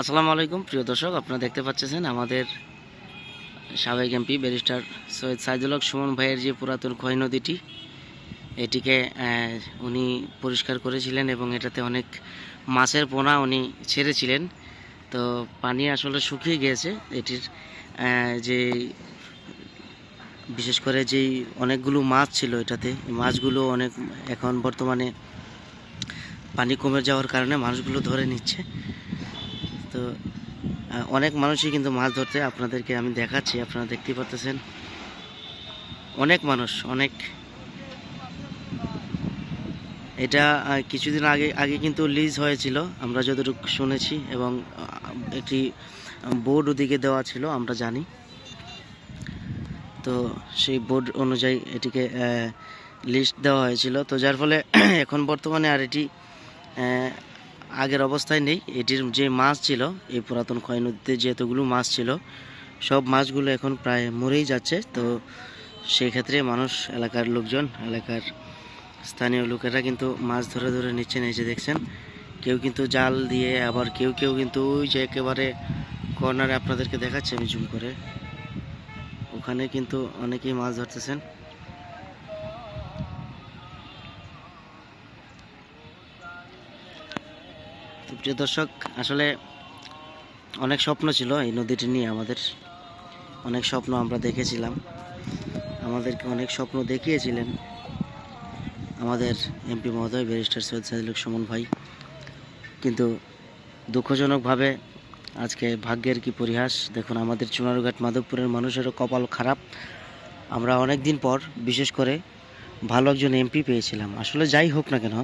আসসালামু আলাইকুম, প্রিয় দর্শক, আপনারা দেখতে পাচ্ছেন আমাদের সাবেক এমপি ব্যারিস্টার সৈয়দ সাইদুল হক সুমন ভাইয়ের যে পুরাতন ক্ষয় নদীটি, এটিকে উনি পরিষ্কার করেছিলেন এবং এটাতে অনেক মাছের পোনা উনি ছেড়েছিলেন। তো পানি আসলে শুকিয়ে গিয়েছে, এটির যে বিশেষ করে যেই অনেকগুলো মাছ ছিল এটাতে মাছগুলো অনেক এখন বর্তমানে পানি কমে যাওয়ার কারণে মাছগুলো ধরে নিচ্ছে। তো অনেক মানুষই কিন্তু মাছ ধরতে আপনাদেরকে আমি দেখাচ্ছি, আপনারা দেখতেই পাচ্ছেন অনেক মানুষ, অনেক। এটা কিছুদিন আগে আগে কিন্তু লিজ হয়েছিল, আমরা যতটুকু শুনেছি, এবং একটি বোর্ড ওদিকে দেওয়া ছিল, আমরা জানি। তো সেই বোর্ড অনুযায়ী এটিকে লিস্ট দেওয়া হয়েছিল। তো যার ফলে এখন বর্তমানে আর এটি আগের অবস্থায় নেই। এটির যে মাছ ছিল, এই পুরাতন ক্ষয় নদীতে যে এতগুলো মাছ ছিল, সব মাছগুলো এখন প্রায় মরেই যাচ্ছে। তো সেই ক্ষেত্রে মানুষ, এলাকার লোকজন, এলাকার স্থানীয় লোকেরা কিন্তু মাছ ধরে ধরে নিচ্ছে নিচে দেখছেন, কেউ কিন্তু জাল দিয়ে, আবার কেউ কেউ কিন্তু ওই যে একেবারে কর্নারে আপনাদেরকে দেখাচ্ছি, আমি জুম করে। ওখানে কিন্তু অনেকেই মাছ ধরতেছেন। প্রিয় দর্শক, আসলে অনেক স্বপ্ন ছিল এই নদীটি নিয়ে আমাদের। অনেক স্বপ্ন আমরা দেখেছিলাম। আমাদেরকে অনেক স্বপ্ন দেখিয়েছিলেন আমাদের এমপি মহোদয়, ব্যারিস্টার সৈয়দ সাদিলুক সুমন ভাই। কিন্তু দুঃখজনকভাবে আজকে ভাগ্যের কি পরিহাস, দেখুন আমাদের চুনারুঘাট মাধবপুরের মানুষেরও কপাল খারাপ। আমরা অনেক দিন পর বিশেষ করে ভালো একজন এমপি পেয়েছিলাম। আসলে যাই হোক না কেন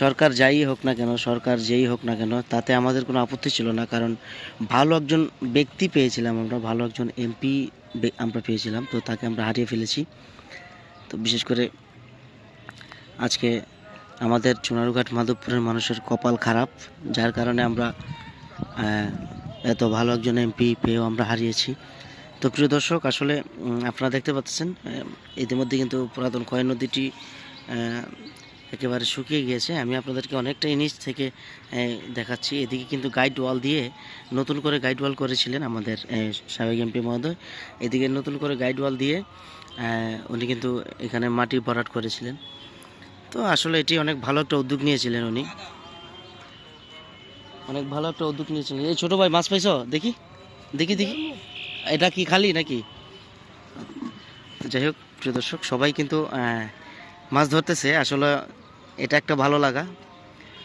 সরকার যাই হোক না কেন, সরকার যেই হোক না কেন, তাতে আমাদের কোনো আপত্তি ছিল না। কারণ ভালো একজন ব্যক্তি পেয়েছিলাম আমরা, ভালো একজন এমপি আমরা পেয়েছিলাম, তো তাকে আমরা হারিয়ে ফেলেছি। তো বিশেষ করে আজকে আমাদের চুনারুঘাট মাধবপুরের মানুষের কপাল খারাপ, যার কারণে আমরা এত ভালো একজন এমপি পেয়েও আমরা হারিয়েছি। তো প্রিয় দর্শক, আসলে আপনারা দেখতে পাচ্ছেন ইতিমধ্যে কিন্তু পুরাতন ক্ষয় নদীটি একেবারে শুকিয়ে গিয়েছে। আমি আপনাদেরকে অনেকটা নিচ থেকে দেখাচ্ছি। এদিকে কিন্তু গাইড ওয়াল দিয়ে নতুন করে গাইড ওয়াল করেছিলেন আমাদের সাবেক এমপি মহোদয়। এদিকে নতুন করে গাইড ওয়াল দিয়ে উনি কিন্তু এখানে মাটি ভরাট করেছিলেন। তো আসলে এটি অনেক ভালো একটা উদ্যোগ নিয়েছিলেন উনি। অনেক ভালো একটা উদ্যোগ নিয়েছিলেন। এই ছোট ভাই, মাছ পাইছো? দেখি দেখি দেখি। এটা কি খালি নাকি? যাই হোক, প্রিয় দর্শক, সবাই কিন্তু মাছ ধরতেছে। আসলে এটা একটা ভালো লাগা।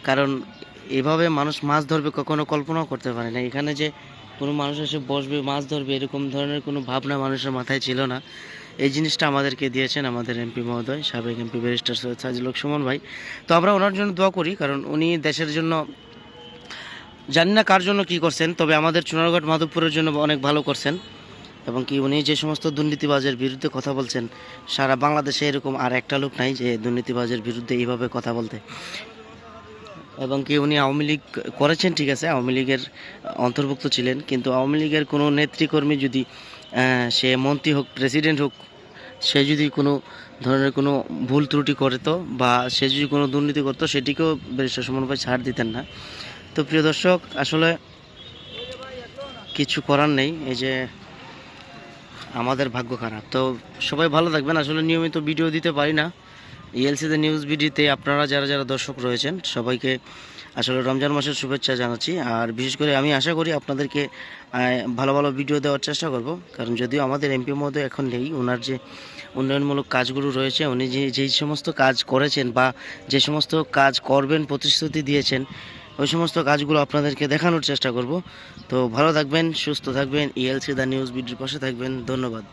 কারণ এভাবে মানুষ মাছ ধরবে কখনো কল্পনাও করতে পারে না। এখানে যে কোনো মানুষ এসে বসবে, মাছ ধরবে, এরকম ধরনের কোনো ভাবনা মানুষের মাথায় ছিল না। এই জিনিসটা আমাদেরকে দিয়েছেন আমাদের এমপি মহোদয়, সাবেক এমপি ব্যারিস্টার সৈয়দ সাজিলুক সুমন ভাই। তো আমরা ওনার জন্য দোয়া করি, কারণ উনি দেশের জন্য জানি না কার জন্য কি করছেন, তবে আমাদের চুনারঘাট মাধবপুরের জন্য অনেক ভালো করছেন। এবং কি উনি যে সমস্ত দুর্নীতিবাজের বিরুদ্ধে কথা বলছেন, সারা বাংলাদেশে এরকম আর একটা লোক নাই যে দুর্নীতিবাজের বিরুদ্ধে এইভাবে কথা বলতে। এবং কি উনি আওয়ামী লীগ করেছেন, ঠিক আছে, আওয়ামী লীগের অন্তর্ভুক্ত ছিলেন, কিন্তু আওয়ামী লীগের কোনো নেতৃকর্মী যদি সে মন্ত্রী হোক, প্রেসিডেন্ট হোক, সে যদি কোনো ধরনের কোনো ভুল ত্রুটি করতো বা সে যদি কোনো দুর্নীতি করতো, সেটিকেও ব্যারিস্টার সুমন ভাই ছাড় দিতেন না। তো প্রিয় দর্শক, আসলে কিছু করার নেই, এই যে আমাদের ভাগ্য খারাপ। তো সবাই ভালো থাকবেন। আসলে নিয়মিত ভিডিও দিতে পারি না। ইএলসিতে নিউজ ভিডিওতে আপনারা যারা যারা দর্শক রয়েছেন, সবাইকে আসলে রমজান মাসের শুভেচ্ছা জানাচ্ছি। আর বিশেষ করে আমি আশা করি আপনাদেরকে ভালো ভালো ভিডিও দেওয়ার চেষ্টা করব। কারণ যদিও আমাদের এমপি মহোদয় এখন নেই ওনার যে উন্নয়নমূলক কাজগুলো রয়েছে, উনি যে যেই সমস্ত কাজ করেছেন বা যে সমস্ত কাজ করবেন, প্রতিশ্রুতি দিয়েছেন ওই সমস্ত কাজগুলো আপনাদেরকে দেখানোর চেষ্টা করব। তো ভালো থাকবেন, সুস্থ থাকবেন ইএলসি দ্য নিউজ ভিডিওর পাশে থাকবেন। ধন্যবাদ।